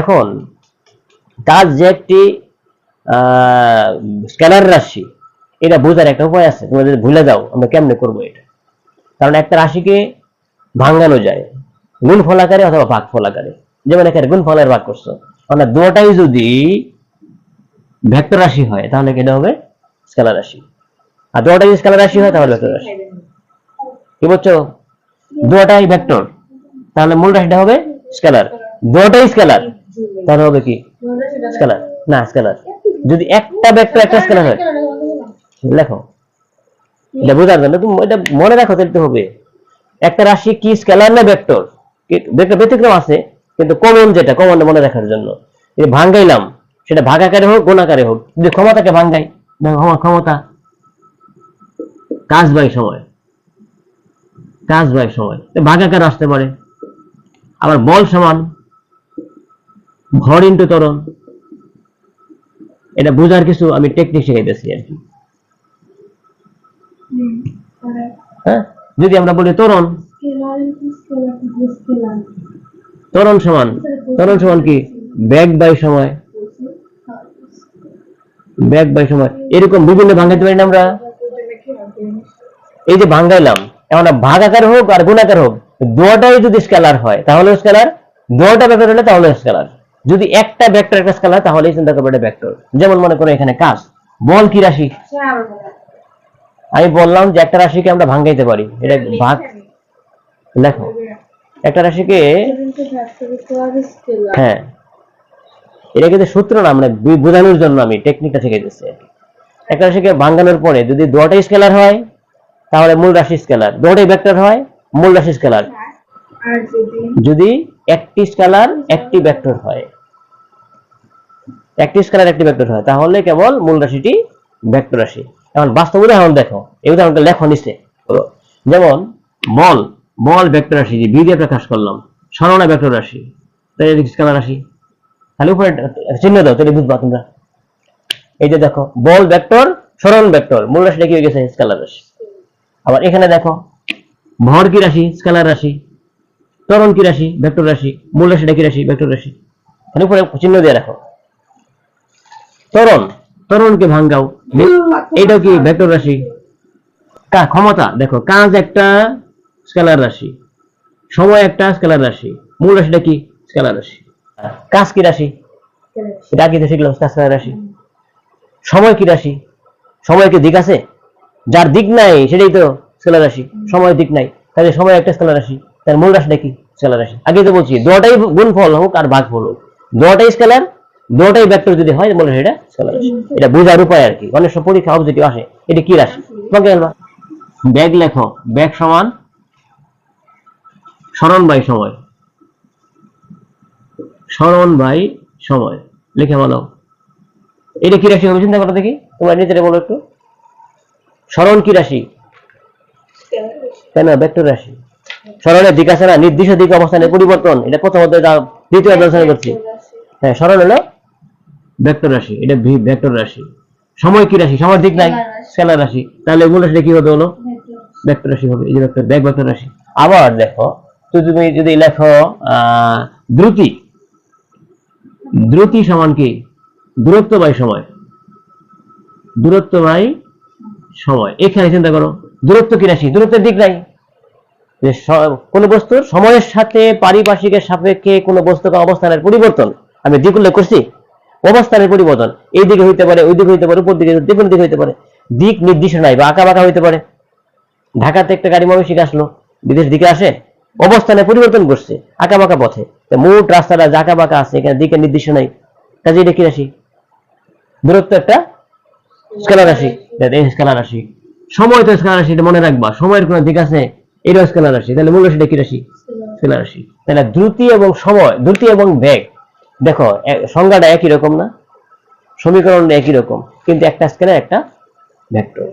এখন, কাজ যে একটি স্কেলার রাশি, এটা বোঝার একটা উপায় আছে। তোমরা যদি ভুলে যাও, আমরা কেমনে করব এটা? কারণ একটা রাশিকে ভাঙানো যায়, গুণ ফলাকারে অথবা ভাগ ফলাকারে। যেমন এখানে গুণ ফলের ভাগ করছ। মানে দুটাই যদি ভেক্টর রাশি হয়, তাহলে কি এটা হবে? স্কেলার রাশি। আর দুটাই যদি স্কেলার রাশি হয়, তাহলে ভেক্টর রাশি। কি বলছো? দুটাই ভেক্টর। তাহলে মূল রাশিটা হবে স্কেলার দুটাই স্কেলার তাহলে হবে কি? স্কেলার না স্কেলার যদি একটা ভেক্টর একটা স্কেলার হয়। লেখো এটা বোঝার জন্য তুমি এটা মনে রাখো তাহলে হবে। একটা রাশি কি স্কেলার না ভেক্টর ভেক্টর ব্যতিক্রম আছে কিন্তু কমন যেটা কমন মনে রাখার জন্য। এই ভাঙ্গাইলাম সেটা ভাগাকারে হোক গুণাকারে হোক। যদি ক্ষমতাকে ভাঙ্গাই দেখো ক্ষমতা। কাজ বাই সময়। কাজ বাই সময়। ভাগাকার আসতে পারে। আবার বল সমান। ভর ইন্টু ত্বরণ এটা বোঝার কিছু আমি টেকনিক শিখাইতেছি আর কি। হ্যাঁ? যদি আমরা বলি ত্বরণ ত্বরণ সমান ত্বরণ সমান কি? ব্যাগ বাই সময়। ব্যাগ বাই সময়। এরকম বিভিন্ন ভাঙাইতে পারি না আমরা? এই যে ভাঙ্গাইলাম এখন ভাগ আকার হোক আর গুণাকার হোক দুটাই যদি স্কেলার হয় তাহলে স্কেলার দুটা ব্যাপার হলে তাহলে স্কেলার যদি একটা ভেক্টর একটা স্কেলার তাহলে চিন্তা করবে এটা ভেক্টর যেমন মনে করো এখানে কাজ। বল কি রাশি? আমি বললাম যে একটা রাশিকে আমরা ভাঙ্গাইতে পারি। এটা ভাগ দেখো একটা রাশিকে হ্যাঁ। এটা কিন্তু সূত্র না মানে বোঝানোর জন্য আমি টেকনিকটা শিখাইতেছি আর কি। একটা রাশিকে ভাঙ্গানোর পরে যদি দুটাই স্কেলার হয় তাহলে মূল রাশি স্কেলার দুটাই ভেক্টর হয় মূল রাশি স্কেলার যদি যদি একটি স্কেলার একটি ভেক্টর হয়। একটি স্কেলার একটি ভেক্টর হয়। তাহলে কেবল মূল রাশিটি ভেক্টর রাশি। এখন বাস্তব উদাহরণ দেখো। এই উদাহরণটা লেখো নিচে। যেমন বল বল ভেক্টর রাশি, যে বি প্রকাশ করলাম। সরণা ভেক্টর রাশি। তাই স্কেলার রাশি। তাহলে উপরে চিহ্ন দাও, তাহলে বুঝবা তোমরা। এই যে দেখো, বল ভেক্টর সরণ ভেক্টর মূল রাশিটা কি হয়ে গেছে? স্কেলার রাশি। আবার এখানে দেখো, ভর কি রাশি? স্কেলার রাশি। ত্বরণ কি রাশি? ভেক্টর রাশি। মূল রাশিটা কি রাশি? ভেক্টর রাশি। এখানে উপরে চিহ্ন দিয়ে রাখো। ত্বরণ ত্বরণকে ভাঙ্গাও। এইটাও কি ভেক্টর রাশি? কা ক্ষমতা দেখো কাজ একটা স্কেলার রাশি সময় একটা স্কেলার রাশি মূল রাশিটা কি? স্কেলার রাশি। কাজ কি রাশি? এটা তো শিখলাম? স্কেলার রাশি। সময় কি রাশি? সময় কি দিক আছে? যার দিক নাই সেটাই তো স্কেলার রাশি। সময়ের দিক নাই। তাহলে সময় একটা স্কেলার রাশি তার মূল রাশিটা কি? স্কেলার রাশি। আগে তো বলছি দুটাই গুণফল হোক আর ভাগফল হোক। দুটাই স্কেলার দুটাই ভেক্টর যদি হয় মনে হয় এটা স্কেলার এটা বোঝার উপায় আর কি। অনেক সব পরীক্ষা অবজেক্টিভ আসে, এটা কি রাশি? তোমাকে ব্যাগ লেখো, ব্যাগ সমান স্মরণ বাই সময়। স্মরণ বাই সময়। লিখে বলো। এটা কি রাশি হবে চিন্তা করো দেখি। তোমরা নিজেরা বলো একটু। স্মরণ কি রাশি? কেন? ভেক্টর রাশি। স্মরণের দিক আছে না, নির্দিষ্ট দিক অবস্থানের পরিবর্তন। এটা প্রথম অধ্যায়ে দ্বিতীয় আলোচনা করছি। হ্যাঁ স্মরণ হলো ভেক্টর রাশি এটা ভি ভেক্টর রাশি। সময় কি রাশি? সময় দিক নাই? স্কেলার রাশি। তাহলে মূল রাশিটা কি হবে হলো ভেক্টর রাশি হবে। এই যে ভেক্টর ব্যাক ভেক্টর রাশি। আবার দেখো তো তুমি যদি লেখো দ্রুতি। দ্রুতি সমান কি? দূরত্ব বাই সময়। দূরত্ব বাই সময়। এখানে চিন্তা করো দূরত্ব কি রাশি? দূরত্বের দিক নাই। যে কোনো বস্তুর সময়ের সাথে পারিপার্শ্বিকের সাপেক্ষে কোনো বস্তুকে অবস্থানের পরিবর্তন আমি দিক উল্লেখ করছি অবস্থানের পরিবর্তন। এই দিকে হইতে পারে ওই দিকে হইতে পারে উপর দিকে যে কোনো দিকে হইতে পারে। দিক নির্দিষ্ট নাই বা আঁকা বাঁকা হইতে পারে। ঢাকাতে একটা গাড়ি ময়মনসিংহ আসলো বিদেশ দিকে আসে অবস্থানে পরিবর্তন করছে আঁকা বাঁকা পথে। মোট রাস্তাটা আঁকা বাঁকা আছে এখানে দিকের নির্দিষ্ট নাই। কাজে এটা কি রাশি? দূরত্ব একটা স্কেলার রাশি। স্কেলার রাশি। সময় তো স্কেলার রাশি এটা মনে রাখবা। সময়ের কোনো দিক আছে এটাও স্কেলার রাশি। তাহলে মূল রাশিটা কি রাশি। স্কেলার রাশি। তাহলে দ্রুতি এবং সময় দ্রুতি এবং বেগ। দেখো সংজ্ঞাটা একই রকম না? সমীকরণ একই রকম কিন্তু একটা স্কেলার একটা ভেক্টর